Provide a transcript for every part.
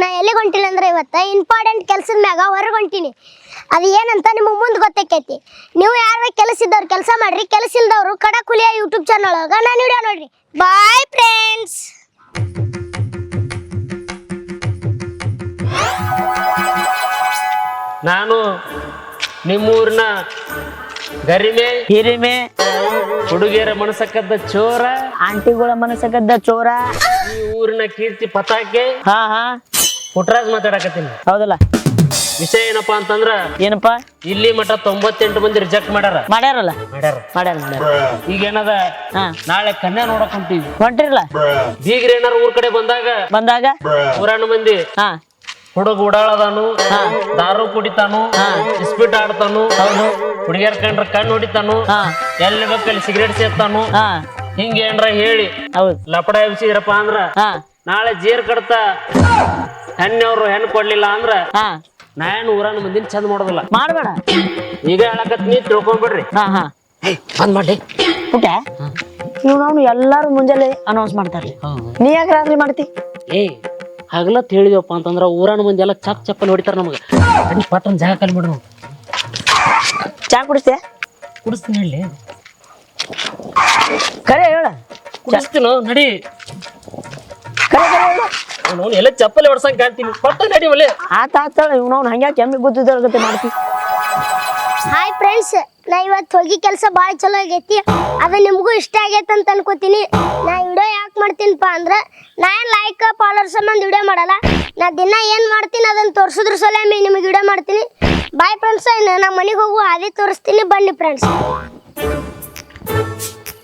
ನಾ ಎಲ್ಲಿಗೆ ಹೊಂಟಿಲ್ಲ ಅಂದ್ರೆ ಇವತ್ತು ಇಂಪಾರ್ಟೆಂಟ್ ಕೆಲಸದ ಮ್ಯಾಗ ಹೊರಗೆ ಹೊಂಟೀನಿ. ಅದು ಏನಂತ ನಿಮಗೆ ಮುಂದೆ ಗೊತ್ತಾಕೈತಿ. ನೀವು ಯಾರು ಕೆಲಸ ಇದ್ದವ್ರು ಕೆಲಸ ಮಾಡ್ರಿ ಕೆಲಸ ಇಲ್ದವ್ರು ಕಡಕುಲಿಯ ಯೂಟ್ಯೂಬ್ ಚಾನಲ್ ಒಳಗ ನಾನು ವಿಡಿಯೋ ನೋಡ್ರಿ. ಬಾಯ್ ಫ್ರೆಂಡ್ಸ್ ನಾನು ನಿಮ್ಮೂರಿನ ಗರಿಮೆ ಹಿರಿಮೆ ಹುಡುಗಿಯರ ಮನಸಕ್ಕದ್ದ ಚೋರ ಆಂಟಿಗಳ ಮನಸಕ್ಕದ್ದ ಚೋರ. ಈ ಊರಿನ ಕೀರ್ತಿ ಪತಾಕೆ ಹಾ ಹಾ. ಪುಟ್ರಾಜ್ ಮಾತಾಡಕತ್ತೀನಿ. ಹೌದಲ್ಲ? ವಿಷಯ ಏನಪ್ಪಾ ಅಂತಂದ್ರ ಏನಪ್ಪ? ಇಲ್ಲಿ ಮಠ ತೊಂಬತ್ತೆಂಟು ಮಂದಿ ರಿಜೆಕ್ಟ್ ಮಾಡ್ಯಾರ. ಮಾಡ್ಯಾರಲ್ಲ? ಮಾಡ್ಯಾರ. ಮಾಡ್ಯಾರ ಮಾಡ್ಯಾರ. ಈಗ ಏನದ? ಹಾ. ನಾಳೆ ಕನ್ಯಾ ನೋಡಕ್ ಹೊಂಟಿವಿ. ಹೊಂಟಿರಲ್ಲ? ಬೀಗ್ರ ಏನಾರ ಊರ್ ಕಡೆ ಬಂದಾಗ ಬಂದಾಗ? ಊರಾಣ ಮಂದಿ ಹಾ. ಹುಡುಗ ಉಡಾಳದಾನು ದಾರು ಕುಡಿತಾನು ಇಸ್ಪಿಟ್ ಆಡ್ತಾನು ಹೌದು. ಹುಡುಗಿಯರ್ ಕಂಡ್ರ ಕಣ್ಣು ಹೊಡಿತಾನು ಹಾ. ಎಲ್ಲಿ ಬೇಕಲ್ಲಿ ಸಿಗರೇಟ್ ಸೇರ್ತಾನು ಹಾ. ಹಿಂಗ ಏನ್ರ ಹೇಳಿ. ಹೌದು. ಲಪಡ ಎಬ್ಸಿದ್ರಪ್ಪ ಅಂದ್ರ ಹಾ. ನಾಳೆ ಜೀರ್ ಕಡ್ತ ಹೆಣ್ಣವ್ರು ಹೆಣ್ಣು ಕೊಡ್ಲಿಲ್ಲ ಅಂದ್ರ ಹಾ. ನಾ ಏನು ಊರಾನ ಮಂದಿನ ಚಂದ ಮಾಡೋದಿಲ್ಲ. ಮಾಡಬೇಡ. ಈಗ ಹೇಳಕತ್ ನೀ ತಿಳ್ಕೊಂಡ್ಬಿಡ್ರಿ ಹಾ ಹಾ. ಬಂದ್ ಮಾಡಿ ಪುಟ್ಟ ನಾವು ಎಲ್ಲಾರು ಮುಂಜಾನೆ ಅನೌನ್ಸ್ ಮಾಡ್ತಾರ್ರಿ. ನೀ ಯಾಕೆ ರಾತ್ರಿ ಮಾಡ್ತಿ? ಏ ಹಗಲತ್ ಹೇಳಿದ್ವಪ್ಪ ಅಂತಂದ್ರ ಊರನ್ ಮಂದಿ ಎಲ್ಲ ಚಪ್ ಚಪ್ಪಲ್ ಹೊಡಿತಾರ ನಮಗ. ಪಟ್ಟನ್ ಜಾಗ ಕಲ್ ಬಿಡ್ರು ಚಾ ಕುಡಿಸ್ತೆ ಕುಡಿಸ್ತೀನಿ ಹೇಳಿ. ಕರೆ ಹೇಳ. ಕುಡಿಸ್ತೀನೋ ನಡಿ. ಅವ್ನು ಎಲ್ಲ ಚಪ್ಪಲಿ ಹೊಡ್ಸಂಗ್ ಕಾಣ್ತೀನಿ. ಕೊಟ್ಟ ನಡಿ ಒಲೆ. ಆತ ಆತಾಳ ಇವ್ ಹಂಗ್ಯಾಕೆ ಹಂಗೆ ಕೆಮ್ಮಿ ಗೊತ್ತಿದ್ದವ್ರ ಗತೆ ಮಾಡ್ತಿ. ಹಾಯ್ ಫ್ರೆಂಡ್ಸ್ ನಾ ಇವತ್ತು ಹೋಗಿ ಕೆಲಸ ಭಾಳ ಚಲೋ ಆಗೈತಿ. ಅದು ನಿಮಗೂ ಇಷ್ಟ ಆಗೈತೆ ಅಂತ ಅನ್ಕೋತೀನಿ. ನಾ ವಿಡಿಯೋ ಯಾಕೆ ಮಾಡ್ತೀನಪ್ಪ ಅಂದ್ರೆ ನಾ ಏನು ಲೈಕ್ ಫಾಲೋರ್ಸ್ ಸಂಬಂಧ ವಿಡಿಯೋ ಮಾಡಲ್ಲ. ನಾ ದಿನ ಏನು ಮಾಡ್ತೀನಿ ಅದನ್ನು ತೋರಿಸಿದ್ರ ಸಲಮೆ ನಿಮಗೆ ವಿಡಿಯೋ ಮಾಡ್ತೀನಿ. ಬಾಯ್ ಫ್ರೆಂಡ್ಸ್ ನಮ್ಮ ಮನೆಗೆ ಹೋಗು ಅದೇ ತೋರಿಸ್ತೀನಿ ಬನ್ನಿ ಫ್ರೆಂಡ್ಸ್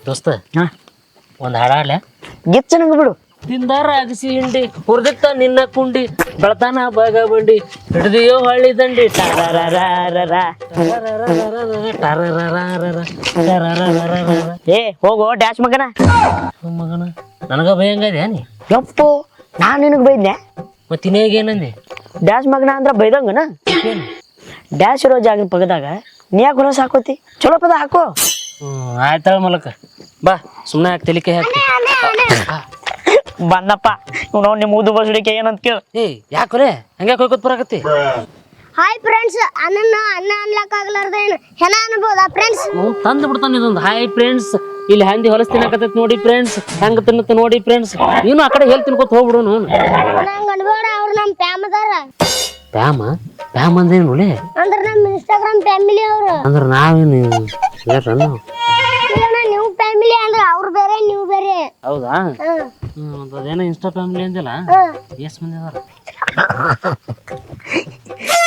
ದೋಸ್ತ ಹಾ. ಒಂದ್ ಹಾಡಾಲೆ ಗಿಚ್ಚ ನಂಗೆ ಬಿಡು. ತಿಂದಾರ ಅಗಸಿ ಹಿಂಡಿ ಹುರ್ದಿತ್ತ ನಿನ್ನ ಕುಂಡಿ ಬೆಳತಾನ ಬಾಗ ಬಂಡಿ ಹಿಡಿದಿಯೋ ಹಳ್ಳಿ ದಂಡಿ. ಏ ಹೋಗೋ ಡ್ಯಾಶ್ ಮಗನ. ಮಗನ ನನಗ ಭಯಂಗದೆ ನೀ. ಯಪ್ಪು ನಾನು ನಿನಗೆ ಬೈದ್ನೆ? ಮತ್ತೆ ಇನ್ನೇಗೇನಂದೆ ಡ್ಯಾಶ್ ಮಗನ ಅಂದ್ರೆ ಬೈದಂಗನ? ಡ್ಯಾಶ್ ಇರೋ ಜಾಗ ಪಗದಾಗ ನೀ ಯಾಕೆ ಹೊಲಸ್ ಹಾಕೋತಿ? ಚಲೋ ಪದ ಹಾಕೋ. ಹ್ಮ್ ಆಯ್ತಾಳ ಮಲಕ. ಬಾ ಸುಮ್ಮನೆ ಹಾಕಿ ತಲಿಕೆ ಹಾಕಿ ಬಂದಪ್ಪ. ಇವ್ ನಿಮ್ ಊದು ಬಸಡಿಕೆ ಏನಂತ ಕೇಳ. ಏ ಯಾಕ್ರೆ ಹಂಗೆ ಕೊಯ್ಕೊತ್ ಬರಾಕತ್ತಿ ಹಾಯ್ ಫ್ರೆಂಡ್ಸ್ ಅನ್ನ ಅನ್ನ ಏನು ಹೆಣ ಅನ್ಬೋದಾ ಫ್ರೆಂಡ್ಸ್ ತಂದು ಬಿಡ್ತಾನೆ ಇದೊಂದು. ಹಾಯ್ ಫ್ರೆಂಡ್ಸ್ ಇಲ್ಲಿ ಹಂದಿ ಹೊಲಸ್ ತಿನ್ನಕತ್ತೈತಿ ನೋಡಿ ಫ್ರೆಂಡ್ಸ್ ಹೆಂಗ ತಿನ್ನತ್ತ ನೋಡಿ ಫ್ರೆಂಡ್ಸ್ ನೀನು ಆ ಕಡೆ ಹೇಳ್ ತಿನ್ಕೊತ ಹೋಗ್ಬಿಡು ನೋನು ನಂಗೆ ಅನ್ಬೇಡ ಅವ್ರು ನಮ್ಮ ಫ್ಯಾಮ್ ಅದಾರ ಪ್ಯಾಮ? ಪ್ಯಾಮ್ ಅಂದೇನು ನೋಡಿ ಅಂದ್ರೆ ನಮ್ಮ ಇನ್ಸ್ಟಾಗ್ರಾಮ್ ಫ್ಯಾಮಿಲಿ ಅವರು. ಅಂದ್ರೆ ನಾವೇನು ನೀವು ಫ್ಯಾಮಿಲಿ ಅಂದ್ರೆ ಅವ್ರು ಬೇರೆ ನೀವು ಬೇರೆ. ಹೌದಾ? ಹ್ಮ್ ಅದೇನೋ ಇನ್ಸ್ಟಾ ಫ್ಯಾಮಿಲಿ ಅಂದಿಲ್ಲ ಎಷ್ಟು ಮಂದಿ ಅದಾರ?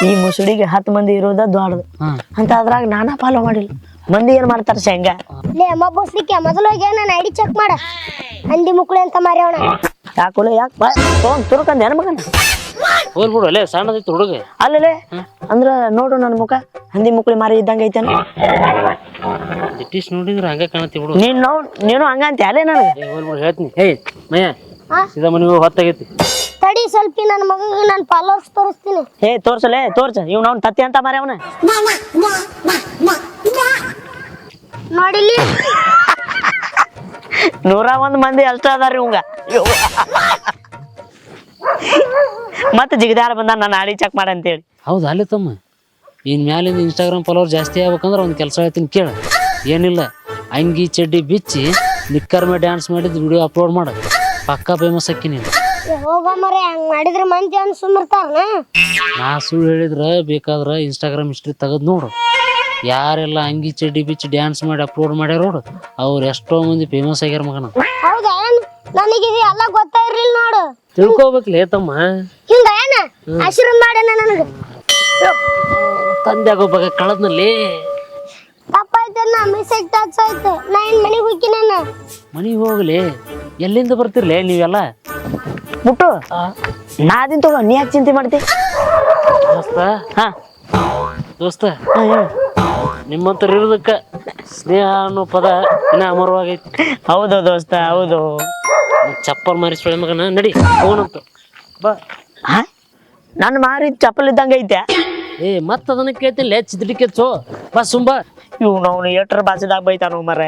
ಈ ಮುಸುಡಿಗೆ ಹತ್ತು ಮಂದಿ ಇರೋದ ದೊಡ್ಡದು ಅಂತ ಅದ್ರಾಗ ನಾನಾ ಫಾಲೋ ಮಾಡಿಲ್ಲ. ಮಂದಿ ಏನ್ ಮಾಡ್ತಾರ ಶೇಂಗ? ಲೇ ಅಮ್ಮ ಬೋಸ್ಲಿಕ್ಕೆ ಮೊದಲು ಹೋಗಿ ನಾನು ಐಡಿ ಚೆಕ್ ಮಾಡ. ಹಂದಿ ಮುಕ್ಳಿ ಅಂತ ಮಾರ್ಯವಣ ಯಾಕೋಲೆ ಯಾಕೆ? ತೊಗೊಂಡ್ ತುರ್ಕಂದ ಏನ್ ಮಗನ? ಹೋಲ್ ಬಿಡು ಅಲ್ಲೇ ಸಣ್ಣದೈತಿ ಹುಡುಗ. ಅಲ್ಲಲೇ ಅಂದ್ರ ನೋಡು ನನ್ನ ಮುಖ. ಹಂದಿ ಮುಕ್ಳಿ ಮಾರಿ ಇದ್ದಂಗ ಐತೇನ? ಬ್ರಿಟಿಷ್ ನೋಡಿದ್ರೆ ಹಂಗೆ ಕಾಣತಿ ಬಿಡು. ನೀನ್ ನೋಡ್ ನೀನು ಹಂಗಂತ ಅಲ್ಲೇ ನನಗೆ ಏ ಹೋಲ್ ಬಿಡು ಹೇಳ್ತೀನಿ. ಏಯ್ ಮಯ್ಯ ಹಾ? ಸೀದಾ ಮನೆಗೆ ಹೊತ್ತಾಗೈತಿ. ತಡಿ ಸ್ವಲ್ಪ ನನ್ನ ಮಗಗೆ ನಾನು ಫಾಲೋವರ್ಸ್ ತೋರಿಸ್ತೀನಿ. ಹೇ ತೋರ್ಸಲೇ ತೋರ್ಸ. ಇವ್ ಅವ್ನ ತತ್ತಿ ಅಂತ ಮಾರಿ ಅವನ. ನೋಡಿಲಿ ನೂರ ಒಂದ್ ಮಂದಿ ಅಷ್ಟ ಅದಾರ ಇವಂಗ. ಮತ್ತೆ ಜಿಗದಾರ ಬಂದ ನನ್ನ ಆಡಿ ಚೆಕ್ ಮಾಡ ಅಂತೇಳಿ. ಹೌದಾ ಅಲ್ಲಿ ತಮ್ಮ. ಇನ್ ಮ್ಯಾಲಿಂದ ಇನ್ಸ್ಟಾಗ್ರಾಮ್ ಫಾಲೋವರ್ ಜಾಸ್ತಿ ಆಗ್ಬೇಕಂದ್ರೆ ಒಂದು ಕೆಲಸ ಹೇಳ್ತೀನಿ ಕೇಳ. ಏನಿಲ್ಲ ಅಂಗಿ ಚಡ್ಡಿ ಬಿಚ್ಚಿ ನಿಕ್ಕರ್ ಮೇಲೆ ಡ್ಯಾನ್ಸ್ ಮಾಡಿದ್ ವಿಡಿಯೋ ಅಪ್ಲೋಡ್ ಮಾಡ. ಪಕ್ಕಾ ಫೇಮಸ್ ಅಕ್ಕಿ ನೀನು. ಹೋಗ ಮರೆ ಹಂಗ್ ಮಾಡಿದ್ರೆ ಮಂದಿ ಅನ್ ಸುಮ್ಮಿರ್ತಾರನ ನಾ ಸುಳ್ಳು ಹೇಳಿದ್ರೆ ಬೇಕಾದ್ರೆ ಇನ್ಸ್ಟಾಗ್ರಾಮ್ ಹಿಸ್ಟ್ರಿ ತೆಗೆದು ನೋಡು. ಯಾರೆಲ್ಲ ಅಂಗಿ ಚಡ್ಡಿ ಬಿಚ್ಚಿ ಡ್ಯಾನ್ಸ್ ಮಾಡಿ ಅಪ್ಲೋಡ್ ಮಾಡ್ಯಾರ ನೋಡು. ಅವ್ರು ಎಷ್ಟೋ ಮಂದಿ ಫೇಮಸ್ ಆಗ್ಯಾರ ಮಗನ. ಹೌದಾ? ನನಗಿದು ಎಲ್ಲ ಗೊತ್ತಾ ಇರ್ಲಿಲ್ಲ ನೋಡು. ತಿಳ್ಕೊಬೇಕ್ಲೇ ತಮ್ಮ. ಹಿಂಗ ಏನ? ಆಶೀರ್ವಾದ ಮಾಡ್ಯಾನ ನನಗೆ. ತಂದೆ ಆಗೋವಾಗ ಕಳದ್ನಲ್ಲಿ. ಮೆಸೇಜ್ ಟಚ್ ಆಯ್ತು ನಾ ಏನ್ ಮನೆಗೆ ಹೋಗಿ ನಾನು? ಮನೆಗೆ ಹೋಗ್ಲಿ. ಎಲ್ಲಿಂದ ಬರ್ತಿರ್ಲಿ ನೀವೆಲ್ಲ? ಮುಟ್ಟು. ನಾದಿನ್ ತಗೋ ನೀ ಯಾಕೆ ಚಿಂತೆ ಮಾಡ್ತಿ? ದೋಸ್ತ. ಹಾ. ದೋಸ್ತ. ನಿಮ್ಮಂತರಿರೋದಕ್ಕ ಹೇಳು. ನಿಮ್ಮಂತರ ಇರೋದಕ್ಕ ಸ್ನೇಹ ಅನ್ನೋ ಪದ ಇನ್ನ ಅಮರವಾಗೈತಿ. ಹೌದು ದೋಸ್ತ ಹೌದು. ಚಪ್ಪಲ್ ಮಾರಿಸ್ಬೇಡ ಮಗನ. ನಡಿ ಹೋಗೋಣಂತ. ಬಾ. ಹಾ? ನನ್ನ ಮಾರಿ ಚಪ್ಪಲ್ ಇದ್ದಂಗ ಐತೆ. ಏ ಮತ್ತ ಅದನ್ನ ಕೇಳ್ತಿಲ್ಲ ಲೇ ಚಿದ್ರಿ ಕೆಚ್ಚು. ಬಸ್ ಸುಂಬ. ಇವ್ ನಾವು ಏಟ್ರ ಭಾಷೆದಾಗ ಬೈತಾನ ಮರ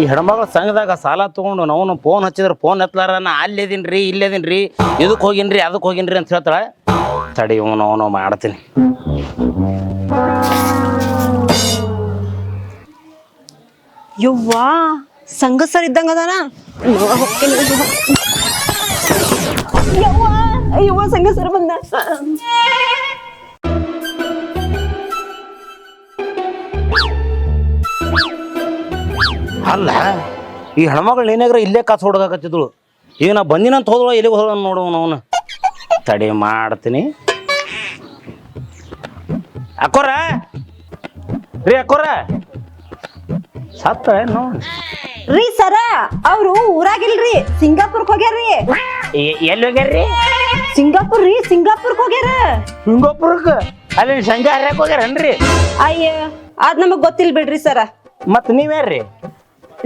ಈ ಹೆಣ್ಮಗಳ ಸಂಘದಾಗ ಸಾಲ ತಗೊಂಡು ನಾವು ಫೋನ್ ಹಚ್ಚಿದ್ರೆ ಫೋನ್ ಎತ್ತಲಾರ ನಾ ಅಲ್ಲಿದ್ದೀನ್ರಿ ರೀ ಇಲ್ಲೇದೀನಿ ರೀ ಇದಕ್ಕೆ ಹೋಗಿನ್ರಿ ಅದಕ್ಕೆ ಹೋಗಿನ್ರಿ ಅಂತ ಹೇಳ್ತಾಳೆ. ತಡಿ ಅವನು ಅವನು ಮಾಡ್ತೀನಿ. ಯವ್ವಾ, ಸಂಘ ಸರ್ ಇದ್ದಂಗ ಅದಾನ ಬಂದ. ಅಲ್ಲ, ಈ ಹೆಣ್ಮಗಳು ಏನಾದ್ರೂ ಇಲ್ಲೇ ಕಾಸು ಹುಡುಗಾಕತ್ತಿದ್ಳು ಈಗ ನಾ ಬಂದಿನಂತ ಹೋದಳು, ಎಲ್ಲಿಗೆ ಹೋದ ನೋಡು ಅವನು. ತಡೆ ಮಾಡ್ತೀನಿ. ಅಕ್ಕೋರ, ರೀ ಅಕ್ಕೋರ. ಸತ್ತ ನೋಡಿ ರೀ ಸರ ಅವ್ರು ಊರಾಗಿಲ್ರಿ ಸಿಂಗಾಪುರ್ಕ್ ಹೋಗ್ಯಾರ್ರಿ. ಎಲ್ಲಿ ಹೋಗ್ಯಾರ್ರಿ? ಸಿಂಗಾಪುರ್ ರೀ ಸಿಂಗಾಪುರ್ಕ್ ಹೋಗ್ಯಾರ. ಹಿಂಗೋಪುರಕ್ಕೆ ಅಲ್ಲಿ ಸಂಘ ಹರ್ಯಾಕ ಹೋಗ್ಯಾರನ್ರಿ? ಅಯ್ಯ ಅದ್ ನಮಗ್ ಗೊತ್ತಿಲ್ ಬಿಡ್ರಿ ಸರ. ಮತ್ ನೀವ್ಯಾರ್ರಿ?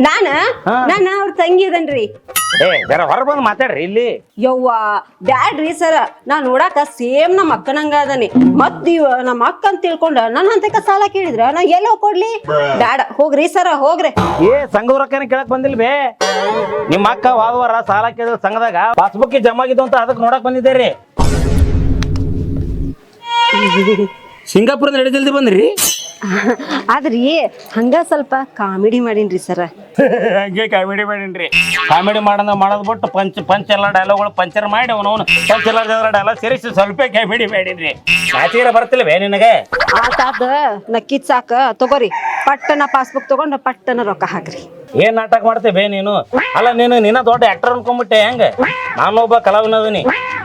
ನಾನ? ಹಾ. ನಾನ ಅವ್ರ ತಂಗಿ ಇದನ್ರಿ ಏ ಜರ ಹೊರ ಬಂದು ಮಾತಾಡ್ರಿ ಇಲ್ಲಿ. ಯವ್ವ ಬ್ಯಾಡ್ರಿ ಸರ. ನಾ ನೋಡಾಕ ಸೇಮ್ ನಮ್ಮ ಅಕ್ಕನಂಗ ಅದನಿ. ಮತ್ ಇವ ನಮ್ಮ ಅಕ್ಕ ಅಂತ ತಿಳ್ಕೊಂಡ ನನ್ನ ಅಂತಕ ಸಾಲ ಕೇಳಿದ್ರ? ನಾ ಎಲ್ಲೋ ಕೊಡ್ಲಿ? ಬ್ಯಾಡ ಹೋಗ್ರಿ ಸರ ಹೋಗ್ರಿ. ಏ ಸಂಘದ ರೊಕ್ಕನ ಕೇಳಕ್ ಬಂದಿಲ್ಲ ಬೇ. ನಿಮ್ಮ ಅಕ್ಕ ವಾದವಾರ ಸಾಲ ಕೇಳಿದ ಸಂಘದಾಗ ಪಾಸ್ಬುಕ್ ಜಮಾ ಆಗಿದ್ದು ಅಂತ ಅದಕ್ಕೆ ನೋಡಕ್ ಬಂದಿದ್ದೇರಿ. ಸಿಂಗಾಪುರದ ನಡಿ ಜಲ್ದಿ ಬಂದ್ರಿ? ಆದ್ರಿ ಹಂಗ ಸ್ವಲ್ಪ ಕಾಮಿಡಿ ಮಾಡೀನ್ರಿ ಸರ. ಹಂಗೆ ಕಾಮಿಡಿ ಮಾಡೀನ್ರಿ. ಕಾಮಿಡಿ ಮಾಡೋದ ಮಾಡೋದ್ ಬಿಟ್ಟು ಪಂಚ್ ಪಂಚ್ ಎಲ್ಲ ಡೈಲಾಗ್ಗಳು ಪಂಚರ್ ಮಾಡಿ ಅವನವನು ಪಂಚ್ ಎಲ್ಲ ಡೈಲಾಗ್ ಸೇರಿಸಿ ಸ್ವಲ್ಪ ಕಾಮಿಡಿ ಮಾಡೀನ್ರಿ. ಆಚೀರ ಬರ್ತಿಲ್ವೇ ನಿನಗೆ? ನಿನಗೆ ಆತಾದ ನಕ್ಕಿದ್ ಸಾಕ. ತಗೋರಿ ಪಟ್ಟನ ಪಾಸ್ಬುಕ್ ತಗೊಂಡು ಪಟ್ಟನ ರೊಕ್ಕ ಹಾಕ್ರಿ. ಏನ್ ನಾಟಕ ಮಾಡ್ತೇವೆ ಬೇ ನೀನು? ಅಲ್ಲ ನೀನು ನಿನ್ನ ದೊಡ್ಡ ಆಕ್ಟರ್ ಅನ್ಕೊಂಡ್ಬಿಟ್ಟೆ ಹೆಂಗ? ನಾನೊಬ್ಬ ಕಲಾವಿನದನಿ.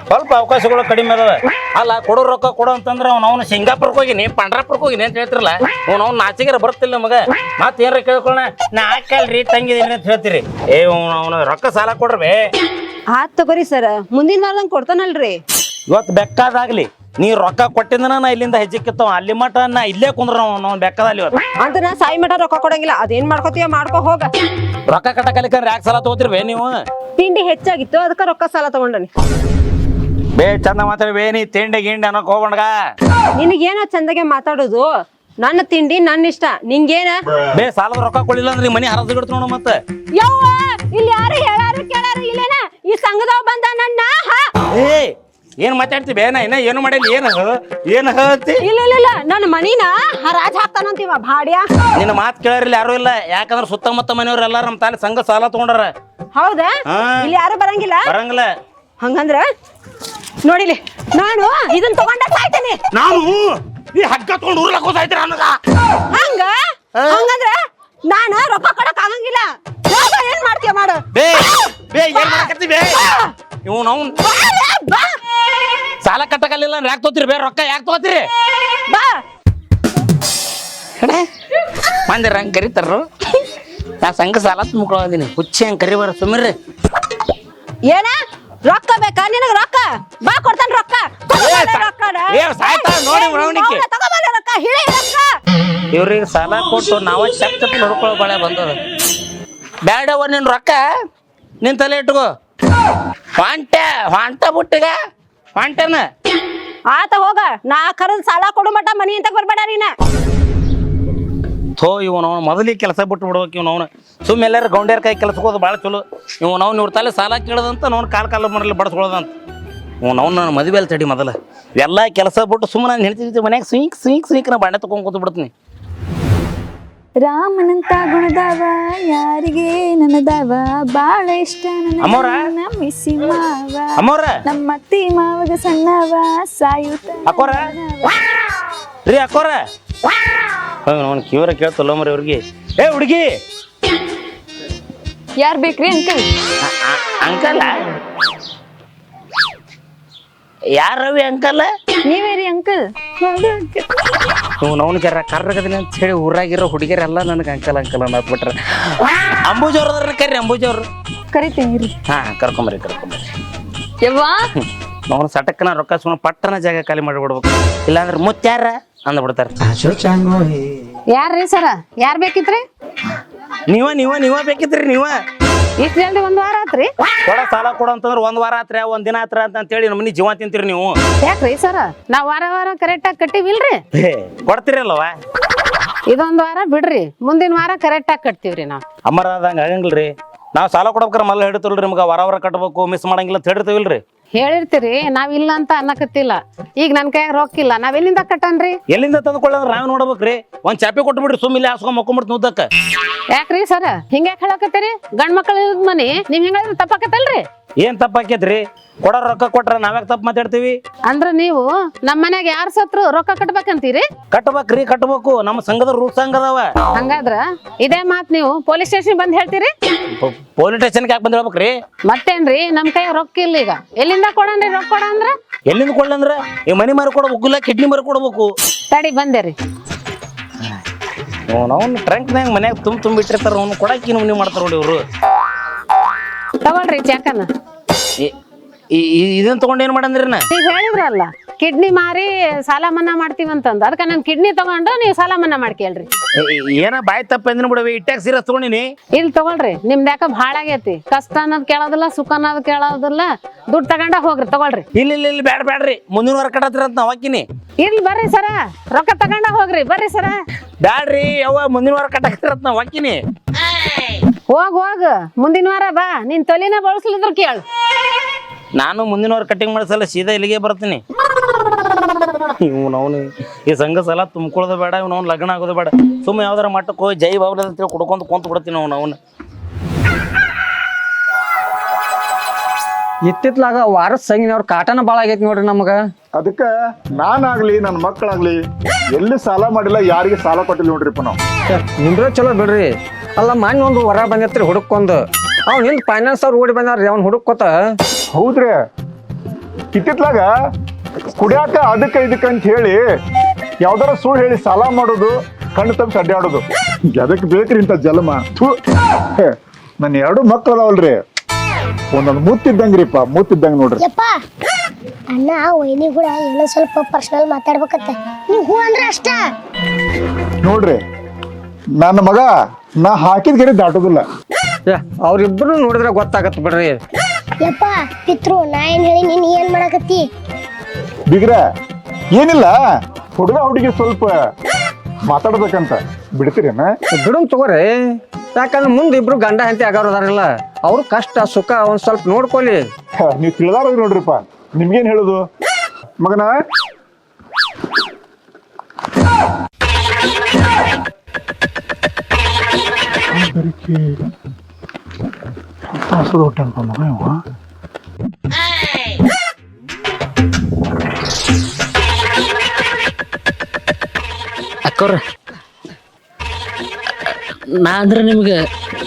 ಸ್ವಲ್ಪ ಅವಕಾಶಗಳು ಕಡಿಮೆ ಅದಾವ. ಅಲ್ಲ ಕೊಡೋ ರೊಕ್ಕ ಕೊಡು ಅಂತಂದ್ರೆ ಅವ್ನು ಅವನು ಸಿಂಗಾಪುರ್ಗೆ ಹೋಗಿನಿ ಪಂಡ್ರಾಪುರ್ಗೆ ಹೋಗಿನಿ ಅಂತ ಹೇಳ್ತಿರಲ್ಲ? ಅವ್ನು ಅವ್ನು ನಾಚಿಗೆರ ಬರ್ತಿಲ್ಲ ಮಗ ಮತ್ತೆ ಏನಾರ ಕೇಳ್ಕೊಳ್ಳ ನಾ ಹಾಕಲ್ರಿ ತಂಗಿದೀನಿ ಅಂತ ಹೇಳ್ತೀರಿ. ಏ ಅವನು ರೊಕ್ಕ ಸಾಲ ಕೊಡ್ರಿ ಆತ್ ತಗೋರಿ ಸರ್. ಮುಂದಿನ ವಾರದಂಗ್ ಕೊಡ್ತಾನಲ್ರಿ. ಇವತ್ತು ಬೆಕ್ಕಾದಾಗ್ಲಿ. ನೀ ರೊಕ್ಕ ಕೊಟ್ಟಿದ್ದನ ನಾ ಇಲ್ಲಿಂದ ಹೆಜ್ಜೆಕ್ಕಿತ್ತವ. ಅಲ್ಲಿ ಮಟ ನಾ ಇಲ್ಲೇ ಕುಂದ್ರ ಬೆಕ್ಕದ ಬೆಕ್ಕದಲ್ಲಿ ಇವತ್ತು. ಅಂತ ನಾ ಸಾಯಿ ಮಠ ರೊಕ್ಕ ಕೊಡಂಗಿಲ್ಲ. ಅದೇನ್ ಮಾಡ್ಕೋತೀಯ? ಮಾಡ್ಕೋ ಹೋಗ. ರೊಕ್ಕ ಕಟ್ಟಕಲಿಕಂದ್ರೆ ಯಾಕೆ ಸಾಲ ತಗೋತಿರ್ವೇ ನೀವು? ತಿಂಡಿ ಹೆಚ್ಚಾಗಿತ್ತು. ಅದಕ್ಕೆ ರೊಕ್ಕ ಸಾಲ ತಗೊಂಡನಿ ಬೇ ಚಂದ ಮಾತಾಡಿ ಬೇ ನೀ ತಿಂಡಿ ಗಿಂಡಿ ಅನ್ನೋಕ್ ಹೋಗ್ಬಂಡ್ಗ. ನಿನಗೇನ ಚಂದಗೆ ಮಾತಾಡೋದು? ನನ್ನ ತಿಂಡಿ ನನ್ನ ಇಷ್ಟ ನಿಂಗೇನ? ಬೇ ಸಾಲದ ರೊಕ್ಕ ಕೊಡಲಿಲ್ಲ ಅಂದ್ರೆ ಮನಿ ಹರದು ಬಿಡ್ತು ನೋಡು ಮತ್ತೆ. ಯವ್ವ ಇಲ್ಲಿ ಯಾರು ಹೇಳಾರು ಕೇಳಾರು ಇಲ್ಲೇನ? ಈ ಸಂಘದವ ಬಂದ ನನ್ನ ಹಾ? ಏ ಏನ್ ಮಾತಾಡ್ತೀವಿ ಬೇನ ಇನ್ನ ಏನು ಮಾಡಿಲ್ಲ. ಏನು ಏನು ಹೇಳ್ತಿ ಇಲ್ಲ ಇಲ್ಲ ಇಲ್ಲ. ನನ್ನ ಮನಿನ ಹರಾಜ್ ಹಾಕ್ತಾನಂತೀವ ಭಾಡ್ಯ. ನಿನ್ನ ಮಾತು ಕೇಳೋರಿಲ್ಲ ಯಾರು ಇಲ್ಲ. ಯಾಕಂದ್ರೆ ಸುತ್ತಮುತ್ತ ಮನೆಯವ್ರು ಎಲ್ಲ ನಮ್ಮ ತಾಲಿ ಸಂಘ ಸಾಲ ತಗೊಂಡಾರ. ಹೌದಾ? ಹಾ. ಇಲ್ಲಿ ಯಾರು ಬರಂಗಿಲ್ಲ? ಬರಂಗಿಲ್ಲ. ಹಂಗಂದ್ರ? ನೋಡಿಲಿ ನಾನು ಇದನ್ನ ತಗೊಂಡ ಸಾಯ್ತೇನೆ. ನಾನು ಈ ಹಗ್ಗ ತಗೊಂಡು ಊರ್ಲಕ್ ಹೋದಾಯ್ತು ನನಗ? ಹಂಗ? ಹಂಗಂದ್ರ ನಾನು ರೊಕ್ಕ ಕೊಡಕ್ ಆಗಂಗಿಲ್ಲ. ಏನ್ ಮಾಡ್ತೀಯ ಮಾಡು. ಬೇ ಬೇ ಏನ್ ಮಾಡಕತ್ತಿ ಬೇ? ಇವ್ ನಾವು ಬಾ, ಬಾ. ಸಾಲ ಕಟ್ಟಕಲ್ಲಿಲ್ಲ ಅಂದ್ರೆ ಯಾಕೆ ತೋತಿರಿ? ಬೇರೆ ರೊಕ್ಕ ಯಾಕೆ ತೋತಿರಿ? ಬಾ. ಮಂದಿ ರಂಗ್ ಕರಿತಾರ ನಾ ಸಂಘ ಸಾಲ ತುಂಬ್ಕೊಳ್ಳೋದಿನಿ. ಹುಚ್ಚಿ ಹಂಗೆ ಕರಿಬಾರ ಸುಮ್ರಿ ಏನ? ರೊಕ್ಕ ಬೇಕಾ? ನಿನಗ ರೊಕ್ಕ? ಬಾ ಕೊಡ್ತಾನ ರೊಕ್ಕ. ಏ, ನೋಡಿ. ಅವ್ನ ರೊಕ್ಕ. ಇವ್ರಿಗೆ ಸಾಲ ಕೊಟ್ಟು ನಾವ ಚೆಕ್ ಚೆಕ್ ನೋಡ್ಕೊಳ್ಳೋ ಬಳೆ ಬಂದದ. ಬ್ಯಾಡವ ನಿನ್ ರೊಕ್ಕ. ನಿನ್ ತಲೆ ಇಟ್ಕೋ. ಹೊಂಟೆ ಹೊಂಟ ಬಿಟ್ಟಿಗ ಹೊಂಟನ. ಆತ ಹೋಗ ನಾ ಕರೆದ್ ಸಾಲ ಕೊಡು ಮಟ್ಟ ಮನಿ ಅಂತ ಬರ್ಬೇಡ ನೀನ. ಥೋ ಇವನು ಅವನು ಮೊದಲಿಗೆ ಕೆಲಸ ಬಿಟ್ಟು ಬಿಡ್ಬೇಕು ಇವನು ಅವನು. ಸುಮ್ಮ ಎಲ್ಲಾರು ಗೌಂಡ್ಯಾರ ಕೈ ಕೆಲ್ಸಕ್ಕೆ ಹೋದ ಭಾಳ ಚಲೋ. ಇವನು ಅವ್ನು ಇವ್ರ ತಲೆ ಸಾಲ ಕೇಳದಂತ ಅವ್ನು ಕಾಲು ಕಾಲು ಮರಲಿ ಬಡ್ಸ್ಕೊಳ್ಳೋದಂತ ಅವ್ನು ಅವ್ನು ನನ್ನ ಮದುವೆ ಅಲ್ಲಿ ತಡಿ ಮೊದಲ. ಎಲ್ಲ ಕೆಲಸ ಬಿಟ್ಟು ಸುಮ್ಮನೆ ನಾನು ಹೇಳ್ತಿದ್ದೆ ಮನ್ಯಾಗ ಸುಯಿಂಕ್ ಸುಯಿಂಕ್ ಸುಯಿಂಕ್ ನಾ ಬಾಂಡೆ ತಗೊಂಡ್ ಕೂತು ಬಿಡ್ತೀನಿ ರಾಮನಂತ ಗುಣದಾವ ಯಾರಿಗೆ ನನದಾವ ಬಾಳ ಇಷ್ಟ ಅಮ್ಮೋರ? ನನ್ನ ಮಿಸಿ ಮಾವ. ಅಮ್ಮವ್ರ? ನಮ್ಮ ಅತ್ತಿ ಮಾವಗ ಸಣ್ಣವ ಸಾಯುತ್ತ ಅಕ್ಕೋರ? ರೀ ಅಕ್ಕೋರ? ಅವನು ಕಿವರ ಕೇಳ್ತಲ್ಲ ಮರಿ ಅವ್ರಿಗೆ. ಏ ಹುಡುಗಿ! ಯಾರ್ ಬೇಕ್ರಿ ಅಂಕಲ್? ಅಂಕಲ್? ಯಾರವಿ ಅಂಕಲ್? ನೀವೇ ರೀ ಅಂಕಲ್. ಅವ್ನ ಜರ ಕರ್ರಗದಿನ ಅಂತ ಹೇಳಿ ಊರಾಗಿರೋ ಹುಡುಗಿಯರೆಲ್ಲ ನನಗೆ ಅಂಕಲ್ ಅಂಕಲ್ ಅನ್ನತ್ ಬಿಟ್ರೆ ಅಂಬೂಜ್ ಅವ್ರದ್ರ ಕರ್ರಿ ಅಂಬೂಜ್ ಅವ್ರು ಕರಿತೀನಿ ಹಾ ಕರ್ಕೊಂಬರಿ ಕರ್ಕೊಂಬರಿ ಯವ್ವಾ? ನಾವು ಸಟಕ್ಕನ ರೊಕ್ಕ ಸುಮ್ಮನೆ ಪಟ್ಟನ ಜಾಗ ಖಾಲಿ ಮಾಡಿಬಿಡ್ಬೇಕು. ಇಲ್ಲಾಂದ್ರೆ ಮುತ್ಯಾರ ಅಂದ್ಬಿಡ್ತಾರೆ. ಯಾರ್ರಿ ಸರ? ಯಾರ್ ಬೇಕಿತ್ರಿ? ನೀವ ನೀವ ನೀವ ಬೇಕಿತ್ರಿ ನೀವ. ಇಷ್ಟ ಜಲ್ದಿ ಒಂದ್ ವಾರ ಆತ್ರಿ. ಕೊಡ ಸಾಲ ಕೊಡ ಅಂತಂದ್ರೆ ಒಂದ್ ವಾರ ಆತ್ರ ಒಂದ್ ದಿನ ಆತ್ರ ಅಂತ ಹೇಳಿ ನಮ್ಮ ಮನಿ ಜೀವ ತಿಂತೀರಿ ನೀವು. ಯಾಕ್ರಿ ಸರ್? ನಾವ್ ವಾರ ವಾರ ಕರೆಕ್ಟ್ ಆಗಿ ಕಟ್ಟಿವಿಲ್ರಿ? ಕೊಡ್ತೀರಲ್ವ ಇದೊಂದ್ ವಾರ ಬಿಡ್ರಿ ಮುಂದಿನ ವಾರ ಕರೆಕ್ಟ್ ಆಗಿ ಕಟ್ತೀವ್ರಿ ನಾವ್. ಅಮರ ಆದಂಗ ಆಗಂಗಿಲ್ರಿ. ನಾವು ಸಾಲ ಕೊಡ್ಬೇಕಾರ ಮಲ್ಲ ಹಿಡಿತಲ್ರಿ ನಿಮ್ಗೆ ವಾರ ವಾರ ಕಟ್ಟಬೇಕು ಮಿಸ್ ಮಾಡಂಗಿಲ್ಲ ಅಂತ ಹೇಳಿರ್ತೀವಿಲ್ರಿ ಹೇಳಿರ್ತೀರಿ ನಾವ್ ಇಲ್ಲ ಅಂತ ಅನ್ನಕತ್ತಿಲ್ಲ. ಈಗ ನನ್ ಕೈಯಾಗ ರೊಕ್ಕಿಲ್ಲ ನಾವ್ ಎಲ್ಲಿಂದ ಕಟ್ಟನ್ರಿ? ಎಲ್ಲಿಂದ ತಂದ್ಕೊಳ್ಳಂದ್ರೆ ನಾವ್ ನೋಡ್ಬೇಕ್ರಿ. ಒಂದ್ ಚಾಪಿ ಕೊಟ್ಬಿಡ್ರಿ ಸುಮ್ಮಿಲ್ಲ ಹಾಸ್ಕೊಂಡ್ ಮಕ್ಕೊಂಬಿಡ್ತು ಉದ್ದಕ್ಕ. ಯಾಕ್ರಿ ಸರ್? ಹಿಂಗ್ಯಾಕ್ ಹೇಳಕತ್ತೀರಿ? ಗಂಡ್ ಮಕ್ಳ ಮನಿ ನೀವ್ ಹೆಂಗ ತಪ್ಪಾಕತ್ತಲ್ರಿ? ಏನ್ ತಪ್ಪಾಕೈತ್ರಿ? ಕೊಡೋ ರೊಕ್ಕ ಕೊಟ್ರ ನಾವ್ಯಾಕ ತಪ್ಪು ಮಾತಾಡ್ತೀವಿ? ಅಂದ್ರೆ ನೀವು ನಮ್ಮ ಮನ್ಯಾಗ ಯಾರ ಸತ್ರು ರೊಕ್ಕ ಕಟ್ಬೇಕಂತೀರಿ? ಕಟ್ಬೇಕ್ರಿ ಕಟ್ಬೇಕು. ನಮ್ಮ ಸಂಘದ ರೂಲ್ಸ್ ಹಂಗದಾವ. ಹಂಗಾದ್ರ ಇದೇ ಮಾತ್ ನೀವು ಪೊಲೀಸ್ ಸ್ಟೇಷನ್ ಬಂದ್ ಹೇಳ್ತೀರಿ? ಪೊಲೀಸ್ ಸ್ಟೇಷನ್ಗೆ ಯಾಕೆ ಬಂದ್ ಹೇಳ್ಬೇಕ್ರಿ? ಮತ್ತೇನ್ರಿ ನಮ್ ಕೈ ರೊಕ್ಕ ಇಲ್ಲ ಈಗ. ಎಲ್ಲಿಂದ ಕೊಡನ್ರಿ ರೊಕ್ಕ ಕೊಡ ಅಂದ್ರ? ಎಲ್ಲಿಂದ ಕೊಡ್ಲಂದ್ರ ಈ ಮನಿ ಮಾರಿ ಕೊಡ್ಬೇಕು ಇಲ್ಲ ಕಿಡ್ನಿ ಮಾರಿ ಕೊಡ್ಬೇಕು. ತಡಿ ಬಂದೇರಿ ಅವ್ನು ಟ್ರಂಕ್ನಾಗ ಮನ್ಯಾಗ ತುಂಬ ತುಂಬಿಟ್ಟಿರ್ತಾರ ಅವ್ನು ಕೊಡಕ್ಕೆ ನೀವು ನೀವು ಮಾಡ್ತಾರ ನೋಡಿ ಇವರು. ತಗೊಳ್ರಿ ಚಾಕನ ಇದನ್ನ ತಗೊಂಡ್ ಏನ್ ಮಾಡಂದ್ರಿ ನಾ? ನೀವ್ ಹೇಳಿದ್ರಲ್ಲ ಕಿಡ್ನಿ ಮಾರಿ ಸಾಲ ಮನ್ನಾ ಮಾಡ್ತೀವಂತಂದ. ಅದಕ್ಕೆ ನನ್ ಕಿಡ್ನಿ ತಗೊಂಡು ನೀವು ಸಾಲ ಮನ್ನಾ ಮಾಡ್ಕೇಳ್ರಿ ಏನ ಬಾಯ್ ತಪ್ಪ ಅಂದ್ರ ಬಿಡವಿ ಇಟ್ಟಾಗ ಸೀರ ತಗೊಂಡಿನಿ. ಇಲ್ಲಿ ತಗೊಳ್ರಿ ನಿಮ್ದ ಯಾಕ ಭಾಳ ಆಗೈತಿ? ಕಷ್ಟ ಅನ್ನೋದ್ ಕೇಳೋದಿಲ್ಲ ಸುಖ ಅನ್ನೋದ್ ಕೇಳೋದಿಲ್ಲ. ದುಡ್ಡು ತಗೊಂಡ ಹೋಗ್ರಿ ತಗೊಳ್ರಿ. ಇಲ್ಲ ಇಲ್ಲ ಇಲ್ಲಿ ಬ್ಯಾಡ ಬ್ಯಾಡ್ರಿ. ಮುಂದಿನ ವಾರ ಕಟ್ಟತ್ರ ಅಂತ ನಾವ್ ಹಾಕಿನಿ. ಇಲ್ಲಿ ಬರ್ರಿ ಸರ ರೊಕ್ಕ ತಗೊಂಡ ಹೋಗ್ರಿ ಬರ್ರಿ ಸರ. ಬ್ಯಾಡ್ರಿ ಯಾವ ಮುಂದಿನ ವಾರ ಕಟ್ಟಕ್ತಿರ ಅಂತ ನಾವ್ ಹಾಕಿನಿ. ಹೋಗ್ ಹೋಗ್. ಮುಂದಿನ ವಾರ ಬಾ. ನಿನ್ ತೊಲಿನ ಬಳಸ್ಲಿದ್ರು ಕೇಳು. ನಾನು ಮುಂದಿನ ವಾರ ಕಟಿಂಗ್ ಮಾಡಿಸಲ್ಲ ಸೀದಾ ಇಲ್ಲಿಗೆ ಬರ್ತೀನಿ. ಇವನವನು ಅವನು ಈ ಸಂಘ ಸಾಲ ತುಂಬ್ಕೊಳ್ಳೋದು ಬೇಡ ಇವ್ನು ಲಗ್ನ ಆಗೋದು ಬೇಡ. ಸುಮ್ಮನೆ ಯಾವ್ದಾರ ಮಟ್ಟಕ್ಕೆ ಹೋಗಿ ಜೈ ಬಾಬುಲ ಅಂತೇಳಿ ಕುಡ್ಕೊಂಡು ಕುಂತ ಬಿಡ್ತೀನಿ ಅವ್ನು ಅವನು. ಇತ್ತಿತ್ಲಾಗ ವಾರದ ಸಂಗಿನವ್ರ ಕಾಟನ ಭಾಳ ಆಗೈತಿ ನೋಡ್ರಿ ನಮಗ. ಅದಕ್ಕ ನಾನಾಗ್ಲಿ ನನ್ನ ಮಕ್ಕಳಾಗ್ಲಿ ಎಲ್ಲಿ ಸಾಲ ಮಾಡಿಲ್ಲ ಯಾರಿಗೆ ಸಾಲ ಕೊಟ್ಟಿಲ್ಲ ನೋಡ್ರಿಪ್ಪ ನಾವು. ನಿಮ್ದ್ರ ಚಲೋ ಬಿಡ್ರಿ. ಅಲ್ಲ ಮಾನ್ಯ ಒಂದು ಹೊರ ಬಂದೈತ್ರಿ ಹುಡುಕೊಂದು ಅವ್ನ ಹಿಂದ್ ಫೈನಾನ್ಸ್ ಅವ್ರು ಓಡಿ ಬಂದಾರ್ರಿ ಅವ್ನ ಹುಡುಕೋತ ಹೌದ್ರಿ. ಇತ್ತಿತ್ಲಾಗ ಕುಡಿಯಾಕ ಅದಕ್ಕೆ ಇದಕ್ಕೆ ಅಂತ ಹೇಳಿ ಯಾವ್ದಾರ ಸುಳ್ಳು ಹೇಳಿ ಸಾಲ ಮಾಡೋದು ಕಣ್ಣು ತಪ್ಪಿಸಿ ಅಡ್ಡಾಡೋದು ಎದಕ್ ಬೇಕ್ರಿ ಇಂಥ ಜಲಮ? ನನ್ನ ಎರಡು ಮಕ್ಳು ಅದಾವಲ್ರಿ ಒಂದೊಂದು ಮುತ್ತಿದ್ದಂಗ್ರಿಪ್ಪ ಮುತ್ತಿದ್ದಂಗ್ ನೋಡ್ರಿ. ಯಪ್ಪ ಅಣ್ಣ ವೈನಿ ಕೂಡ ಏನೋ ಸ್ವಲ್ಪ ಪರ್ಸನಲ್ ಮಾತಾಡ್ಬೇಕತ್ತ. ನೀವು ಹೂ ಅಂದ್ರೆ ಅಷ್ಟ? ನೋಡ್ರಿ ನನ್ನ ಮಗ ನಾ ಹಾಕಿದ ಗೆರೆ ದಾಟೋದಿಲ್ಲ. ಏ ಅವ್ರಿಬ್ರು ನೋಡಿದ್ರೆ ಗೊತ್ತಾಗತ್ ಬಿಡ್ರಿ. ಯಪ್ಪ ಪಿತ್ರು ನಾ ಏನ್ ಹೇಳಿ ನೀನ್ ಏನ್ ಮಾಡಕತ್ತಿ? ಬಿಗ್ರ ಏನಿಲ್ಲ ಹುಡುಗ ಹುಡುಗಿ ಸ್ವಲ್ಪ ಮಾತಾಡ್ಬೇಕಂತ. ಬಿಡ್ತೀರೇನ? ಬಿಡುನ್ ತಗೋರಿ. ಯಾಕಂದ್ರೆ ಮುಂದೆ ಇಬ್ರು ಗಂಡ ಹೆಂಡತಿ ಆಗೋರು ಅದಾರಲ್ಲ ಅವ್ರ ಕಷ್ಟ ಸುಖ ಒಂದ್ ಸ್ವಲ್ಪ ನೋಡ್ಕೊಳ್ಳಿ. ನೀವು ನೀವ್ ತಿಳಿದಾರ ನೋಡ್ರಿಪ್ಪ. ನಿಮ್ಗೇನ್ ಹೇಳುದು? ಮಗನ? ಮಗ ಇವ ಅಕ್ಕವ್ರ ನಾ ಅಂದ್ರೆ ನಿಮ್ಗೆ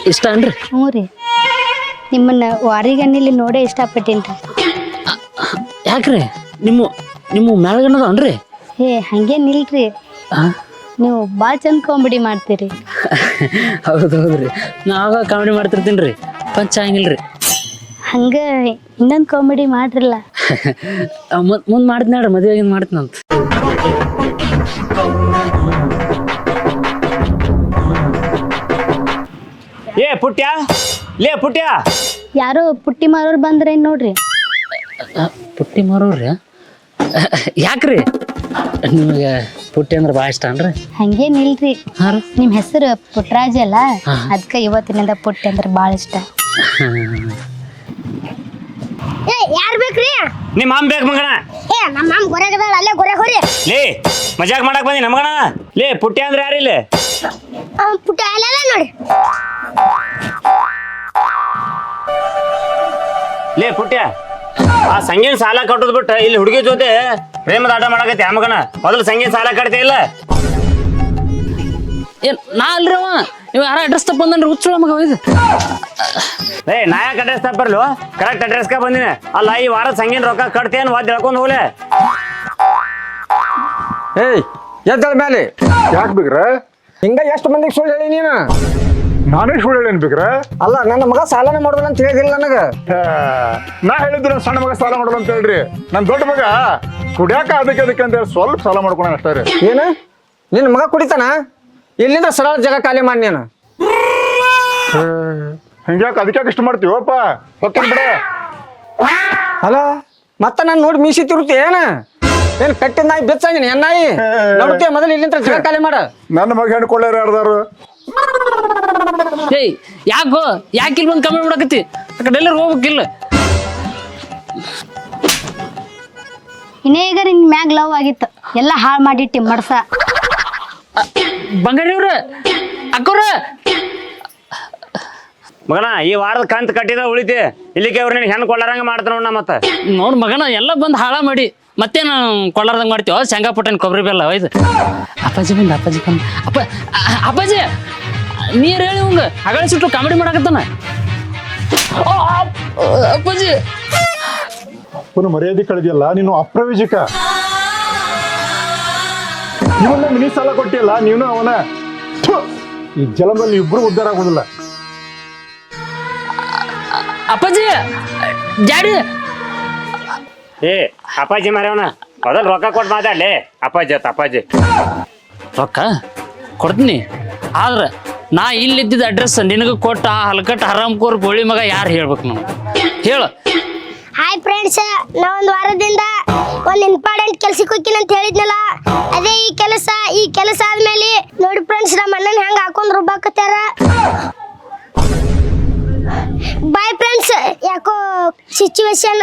ಇಷ್ಟ ಅನ್ರಿ ಹ್ಞೂ ರೀ. ನಿಮ್ಮನ್ನ ವಾರಿಗನ್ನಿಲ್ಲಿ ನೋಡೇ ಇಷ್ಟಪಟ್ಟೇನಿ ಯಾಕ್ರಿ? ನಿಮ್ಮ ನಿಮ್ಮ ಮ್ಯಾಲ್ಗಣ್ಣದ ಅನ್ರಿ ಏ ಹಂಗೇನಿಲ್ರಿ. ನೀವು ಭಾಳ ಚಂದ ಕಾಮಿಡಿ ಮಾಡ್ತೀರಿ. ಹೌದು ಹೌದ್ರಿ ನಾವಾಗ ಕಾಮಿಡಿ ಮಾಡ್ತಿರ್ತೀನಿ ರೀ ಪಂಚ ಹಂಗಿಲ್ರಿ. ಹಂಗ ಇನ್ನೊಂದು ಕಾಮಿಡಿ ಮಾಡ್ರಲ್ಲ. ಮುಂದೆ ಮಾಡ್ತೀನಿ ನೋಡ್ರಿ ಮದುವೆ ಮಾಡ್ತೀನಂತ ಏ ಪುಟ್ಯ? ಲೇ ಪುಟ್ಯ? ಯಾರೋ ಪುಟ್ಟಿ ಮಾರೋರು ಬಂದ್ರೆ ನೋಡ್ರಿ. ಪುಟ್ಟಿ ಮಾರೋರ್ರಿ ಯಾಕ್ರಿ? ನಿಮಗೆ ಪುಟ್ಟಿ ಅಂದ್ರೆ ಭಾಳ ಇಷ್ಟ ಅನ್ರಿ ಹಂಗೇನಿಲ್ರಿ. ಹಾಂ ರೀ. ನಿಮ್ಮ ಹೆಸರು ಪುಟ್ಟರಾಜ ಅಲ್ಲ? ಅದಕ್ಕೆ ಇವತ್ತಿನಿಂದ ಪುಟ್ಟಿ ಅಂದ್ರೆ ಭಾಳ ಇಷ್ಟ. ಏ ಯಾರ್ ಬೇಕ್ರಿ? ನಿಮ್ಮ ಮಾಮ್ ಬೇಕು ಮಗನ? ಏ ನಮ್ಮ ಮಾಮ್ ಗೊರಗದಾಳ ಅಲ್ಲೇ ಗೊರೆ ಹೊರಿ. ಲೇ ಮಜಾಕ್ ಮಾಡಕ್ ಬಂದಿ ನಮಗಣ ಲೇ ಪುಟ್ಟಿ ಅಂದ್ರೆ ಯಾರಿಲ್ಲ ಇಲ್ಲ? ಪುಟ್ಟ ಅಲ್ಲ ನೋಡಿ. ಲೇ ಪುಟ್ಯ ಆ ಸಂಗೀನ ಸಾಲ ಕಟ್ಟೋದ್ ಬಿಟ್ಟು ಇಲ್ಲಿ ಹುಡುಗಿ ಜೊತೆ ಪ್ರೇಮದ ಆಟ ಮಾಡಕತ್ತಿ ಆ ಮಗನ? ಮೊದಲು ಸಂಗೀನ್ ಸಾಲ ಕಟ್ತೇ ಇಲ್ಲ? ಏ ನಾ ಅಲ್ರಿ ಅವ? ನೀವು ಯಾರ ಅಡ್ರೆಸ್ ತಪ್ಪ ಬಂದನ್ರಿ? ಹುಚ್ಚುಳ ಮಗ ಇದು. ಏ ನಾ ಯಾಕೆ ಅಡ್ರೆಸ್ ತಪ್ಪರ್ಲು ಕರೆಕ್ಟ್ ಅಡ್ರೆಸ್ಗೆ ಬಂದಿನಿ. ಅಲ್ಲ ಈ ವಾರ ಸಂಗೀನ ರೊಕ್ಕ ಕಟ್ತೇನು ಒದ್ದು ಹೇಳ್ಕೊಂಡು ಹೋಗ್ಲೆ? ಏಯ್ ಎದ್ದಳ ಮೇಲೆ ಯಾಕೆ ಬಿಗ್ರ? ಹಿಂಗ ಎಷ್ಟು ಮಂದಿಗೆ ಸುಳ್ಳು ಹೇಳಿ ನೀನು? ನಾನೇ ಸುಳ್ಳು ಹೇಳೇನ್ ಅಲ್ಲ ನನ್ನ ಮಗ ಸಾಲನೆ ಮಾಡೋದಿಲ್ಲ ಅಂತ ಹೇಳಿದಿಲ್ಲ ನನಗ. ನಾ ಹೇಳಿದ್ರು ನನ್ನ ಸಣ್ಣ ಮಗ ಸಾಲ ಮಾಡೋದು ಅಂತ ಹೇಳ್ರಿ. ನನ್ನ ದೊಡ್ಡ ಮಗ ಕುಡಿಯಾಕ ಅದಕ್ಕೆ ಅದಕ್ಕೆ ಅಂತ ಹೇಳಿ ಸ್ವಲ್ಪ ಸಾಲ ಮಾಡ್ಕೊಳ ಅಷ್ಟೇ ರೀ. ಏನು? ನಿನ್ನ ಮಗ ಕುಡಿತಾನ? ಇಲ್ಲಿಂದ ಸರಳ ಜಾಗ ಖಾಲಿ ಮಾಡಿ ನೀನು. ಹಿಂಗ್ಯಾಕೆ ಅದಕ್ಕೆ ಇಷ್ಟ ಮಾಡ್ತೀವಪ್ಪ ಹೊಕ್ಕನ್ ಬಿಡ. ಅಲ್ಲ ಮತ್ತೆ ನಾನು ನೋಡಿ ಮೀಸಿ ತಿರುತ್ತಿ ಏನ? ಏನ್ ಕಟ್ಟಿದ ನಾಯಿ ಬೆಚ್ಚಂಗಿನ ಎನ್ನಾಯಿ ನೋಡ್ತೀಯ ಮೊದಲು ಇಲ್ಲಿಂದ ಜಗ ಖಾಲಿ ಮಾಡ. ನನ್ನ ಮಗ ಹೆಣ್ಕೊಳ್ಳಾರ ಯಾರ್ದಾರು? ಏಯ್ ಯಾಕೋ ಯಾಕೆ ಇಲ್ಲಿ ಬಂದು ಕಮ್ಮಿ ಬಿಡಕತ್ತಿ ಆ ಕಡೆ ಎಲ್ಲರೂ ಹೋಗ್ಬೇಕಿಲ್ಲ ಇನ್ನೇ ಈಗ ನಿನ್ ಮ್ಯಾಗ್ ಲವ್ ಆಗಿತ್ತು. ಎಲ್ಲ ಹಾಳು ಮಾಡಿಟ್ಟಿ ಮಡ್ಸ. ಬಂಗಾರಿ ಅವ್ರ ಅಕ್ಕವ್ರ ಮಗನ ಈ ವಾರದ ಕಂತ್ ಕಟ್ಟಿದ ಉಳಿತಿ. ಇಲ್ಲಿಗೆ ಅವ್ರು ನಿನ್ ಹೆಣ್ಣು ಕೊಳ್ಳಾರಂಗ ಮಾಡ್ತಾನ ನೋಡ್ ನಾ ಮತ್ತ. ನೋಡ್ ಮಗನ ಎಲ್ಲ ಬಂದು ಹಾಳ ಮಾಡಿ. ಮತ್ತೇನು ಕೊಳ್ಳಾರ್ದಂಗೆ ಮಾಡ್ತೀವ? ಶೇಂಗಾ ಪುಟ್ಟನ್ ಕೊಬ್ಬರಿ ಬೆಲ್ಲ ಒಯ್ದು. ಅಪ್ಪಾಜಿ ಬಂದ ಅಪ್ಪಾಜಿ ಬಂದ. ಅಪ್ಪ ಅ- ಅಪ್ಪಾಜಿ! ನೀರು ಹೇಳಿ ಹಂಗ ಹಗಳ ಸುಟ್ಟು ಕಾಮಿಡಿ ಮಾಡಾಕತ್ತಾನ? ಅಪ್ಪಾಜಿ. ಪುನಃ ಮರ್ಯಾದೆ ಕಳೆದಿಯಲ್ಲ ನೀನು ಅಪ್ರಯೋಜಕ ಇವನ್ನ ಮಿನಿ ಸಾಲ ಕೊಟ್ಟಿಲ್ಲ ನೀನು ಅವನ. ಈ ಜಲದಲ್ಲಿ ಇಬ್ರು ಉದ್ಧಾರ ಆಗೋದಿಲ್ಲ ಅಪ್ಪಾಜಿ ಜಾಡಿ ಏ ಅಪ್ಪಾಜಿ ಮಾರವನ ಮೊದಲ್ ರೊಕ್ಕ ಕೊಟ್ಟು ಮಾತಾಡ್ಲಿ. ಅಪ್ಪಾಜಿ ಅತ್ತ ಅಪ್ಪಾಜಿ. ರೊಕ್ಕ? ಕೊಡ್ತೀನಿ. ಆದ್ರೆ ನಾ ಇಲ್ಲಿದ್ದಿದ್ದ ಅಡ್ರೆಸ್ ನಿನಗೆ ಕೊಟ್ಟ ಆ ಹರಾಮ್ ಹರಾಮ್ಕೋರ್ ಗೋಳಿ ಮಗ ಯಾರು ಹೇಳ್ಬೇಕು ನಾವು ಹೇಳು. ಹಾಯ್ ಫ್ರೆಂಡ್ಸ್ ನಾ ಒಂದು ವಾರದಿಂದ ಒಂದು ಇಂಪಾರ್ಟೆಂಟ್ ಕೆಲ್ಸಕ್ಕೆ ಹೋಗ್ತೀನಿ ಅಂತ ಹೇಳಿದ್ನಲ್ಲ ಅದೇ ಈ ಕೆಲಸ ಈ ಕೆಲಸ ಆದ್ಮೇಲೆ ನೋಡಿ ಫ್ರೆಂಡ್ಸ್ ನಮ್ಮ ಅಣ್ಣನ ಹೆಂಗ ಹಾಕೊಂಡ್ ರುಬ್ಬಾಕತ್ತಾರ ಬಾಯ್ ಫ್ರೆಂಡ್ಸ್ ಯಾಕೋ ಸಿಚುವೇಶನ್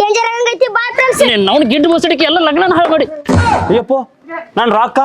ಡೇಂಜರ್ ಆಗಂಗೈತಿ ಬಾಯ್ ಫ್ರೆಂಡ್ಸ್ ನಾವು ಗಿಡ್ಡು ಮುಸಡಿಕೆ ಎಲ್ಲ ಲಗ್ನ ಹಾಳು ಮಾಡಿ. ಅಯ್ಯಪ್ಪ ನಾನು ರೊಕ್ಕ